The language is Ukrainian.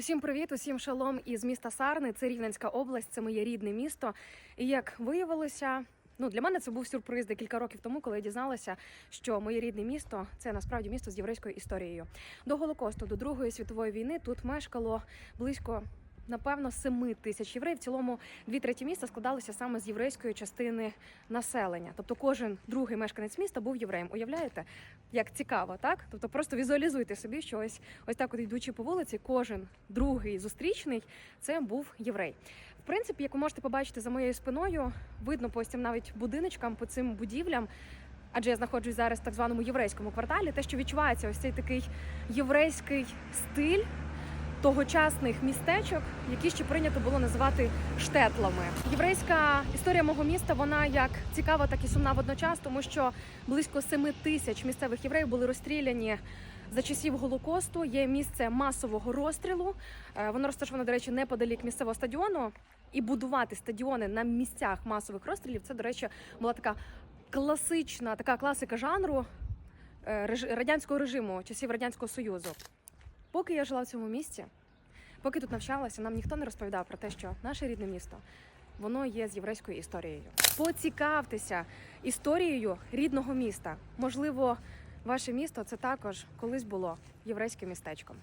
Усім привіт, усім шалом із міста Сарни. Це Рівненська область, це моє рідне місто. І як виявилося, ну для мене це був сюрприз декілька років тому, коли я дізналася, що моє рідне місто це насправді місто з єврейською історією. До Голокосту, до Другої світової війни тут мешкало близько. Напевно, 7 тисяч євреїв. В цілому дві треті міста складалися саме з єврейської частини населення. Тобто кожен другий мешканець міста був євреєм. Уявляєте, як цікаво, так? Тобто просто візуалізуйте собі, що ось ось так, от йдучи по вулиці, кожен другий зустрічний це був єврей. В принципі, як ви можете побачити за моєю спиною, видно по ось цим навіть будиночкам, по цим будівлям. Адже я знаходжусь зараз в так званому єврейському кварталі, те, що відчувається ось цей такий єврейський стиль тогочасних містечок, які ще прийнято було називати штетлами. Єврейська історія мого міста вона як цікава, так і сумна водночас, тому що близько 7 тисяч місцевих євреїв були розстріляні. За часів голокосту є місце масового розстрілу. Е, Воно розташоване, до речі, неподалік місцевого стадіону. І будувати стадіони на місцях масових розстрілів. Це, до речі, була така класична, така класика жанру е, радянського режиму, часів радянського союзу. Поки я жила в цьому місті, поки тут навчалася, нам ніхто не розповідав про те, що наше рідне місто воно є з єврейською історією. Поцікавтеся історією рідного міста. Можливо, ваше місто це також колись було єврейським містечком.